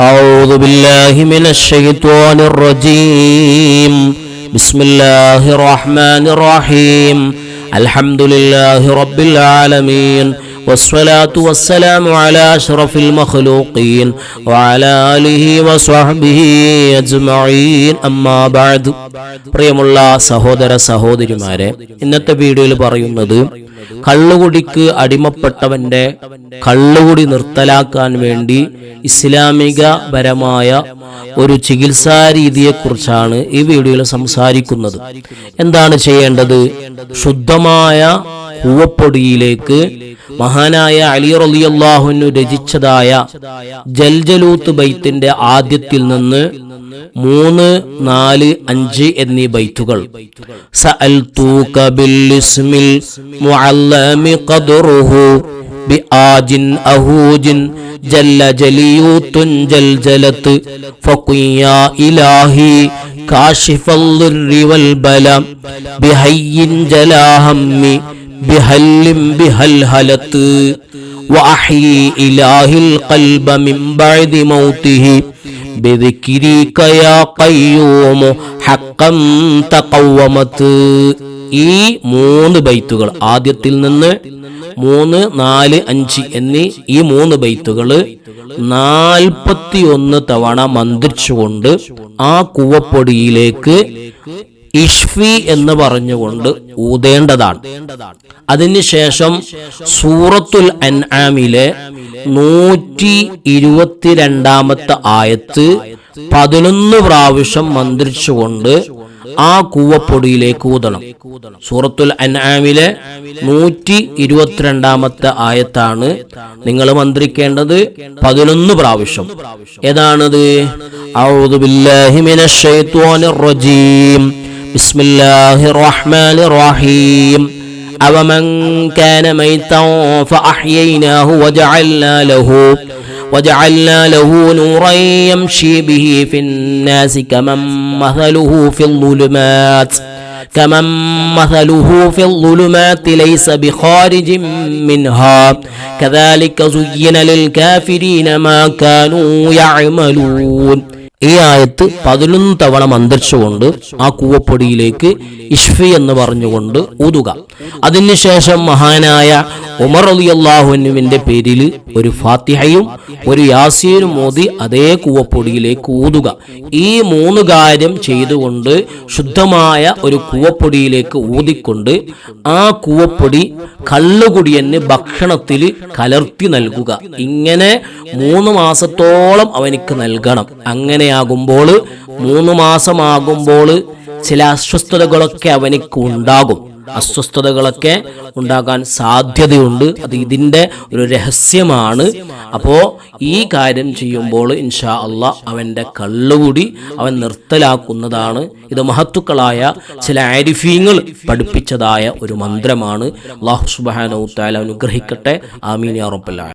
أعوذ بالله من الشيطان الرجيم بسم الله الرحمن الرحيم الحمد لله رب العالمين والصلاة والسلام على أشرف المخلوقين وعلى آله وصحبه أجمعين أما بعد പ്രിയമുള്ള സഹോദര സഹോദരിമാരെ ഇന്നത്തെ വീഡിയോയിൽ പറയുന്നത് കള്ളുകുടിക്ക് അടിമപ്പെട്ടവന്റെ കള്ളുകുടി നിർത്തലാക്കാൻ വേണ്ടി ഇസ്ലാമിക പരമായ ഒരു ചികിത്സാ രീതിയെക്കുറിച്ചാണ് ഈ വീഡിയോയിൽ സംസാരിക്കുന്നത്. എന്താണ് ചെയ്യേണ്ടത്? ശുദ്ധമായ കൂവപ്പൊടിയിലേക്ക് മഹാനായ അലി റളിയല്ലാഹുവിനു രചിച്ചതായ ജൽജലൂത്ത് ബൈത്തിന്റെ ആദ്യത്തിൽ നിന്ന് മൂന്ന് നാല് അഞ്ച് എന്നീ ബൈത്തുകൾ ളിർരി വൽ ബല ബിഹയ്യിൻ ജലാഹമ്മി ബിഹല്ലിം ബിഹൽഹലത്ത് وأحيي إله القلب من بعد موته بذكرك يا قيوم حقا تقومت ഈ മൂന്ന് ബൈത്തുകൾ ആദ്യത്തിൽ നിന്ന് മൂന്ന് നാല് അഞ്ച് എന്നീ ഈ മൂന്ന് ബൈത്തുകൾ നാൽപ്പത്തിയൊന്ന് തവണ മന്ത്രിച്ചുകൊണ്ട് ആ കൂവപ്പൊടിയിലേക്ക് ഇഷ്ഫി എന്ന് പറഞ്ഞുകൊണ്ട് ഊതേണ്ടതാണ്. അതിനുശേഷം സൂറത്തുൽ അൻആമിലെ നൂറ്റി ഇരുപത്തിരണ്ടാമത്തെ ആയത്ത് പതിനൊന്ന് പ്രാവശ്യം മന്ത്രിച്ചുകൊണ്ട് ആ കൂവപ്പൊടിയിലേക്ക് ഊതണം. സൂറത്തുൽ അൻആമിലെ നൂറ്റി ഇരുപത്തിരണ്ടാമത്തെ ആയത്താണ് നിങ്ങൾ മന്ത്രിക്കേണ്ടത് പതിനൊന്ന് പ്രാവശ്യം. ഏതാണത്? ഔദു ബില്ലാഹി بسم الله الرحمن الرحيم أومن كان ميتا فأحييناه وجعلنا له وجعلنا له نورا يمشي به في الناس كمن مثله في الظلمات كمن مثله في الظلمات ليس بخارج منها كذلك زين للكافرين ما كانوا يعملون ഈ ആയത്ത് പതിനൊന്ന് തവണ മന്ത്രിച്ചുകൊണ്ട് ആ കൂവപ്പൊടിയിലേക്ക് ഇഷ്ഫി എന്ന് പറഞ്ഞുകൊണ്ട് ഊതുക. അതിനുശേഷം മഹാനായ ഉമർ അലി അള്ളാഹുവിന്റെ പേരിൽ ഒരു ഫാത്തിഹയും ഒരു യാസീനും മോദി അതേ കൂവപ്പൊടിയിലേക്ക് ഊതുക. ഈ മൂന്ന് കാര്യം ചെയ്തുകൊണ്ട് ശുദ്ധമായ ഒരു കൂവപ്പൊടിയിലേക്ക് ഊതിക്കൊണ്ട് ആ കൂവപ്പൊടി കള്ളുകുടിയന് ഭക്ഷണത്തിൽ കലർത്തി നൽകുക. ഇങ്ങനെ മൂന്ന് മാസത്തോളം അവനിക്ക് നൽകണം. അങ്ങനെയാകുമ്പോൾ മൂന്ന് മാസമാകുമ്പോൾ ചില അസ്വസ്ഥതകളൊക്കെ അവനിക്ക് ഉണ്ടാകും. അസ്വസ്ഥതകളൊക്കെ ഉണ്ടാകാൻ സാധ്യതയുണ്ട്. അത് ഇതിന്റെ ഒരു രഹസ്യമാണ്. അപ്പോൾ ഈ കാര്യം ചെയ്യുമ്പോൾ ഇൻഷാ അല്ല അവന്റെ കള്ളുകൂടി അവൻ നിർത്തലാക്കുന്നതാണ്. ഇത് മഹത്തുക്കളായ ചില ആരിഫീങ്ങൾ പഠിപ്പിച്ചതായ ഒരു മന്ത്രമാണ്. അള്ളാഹു സുബാനൌത്താൽ അനുഗ്രഹിക്കട്ടെ. ആമീൻ ആലമീൻ.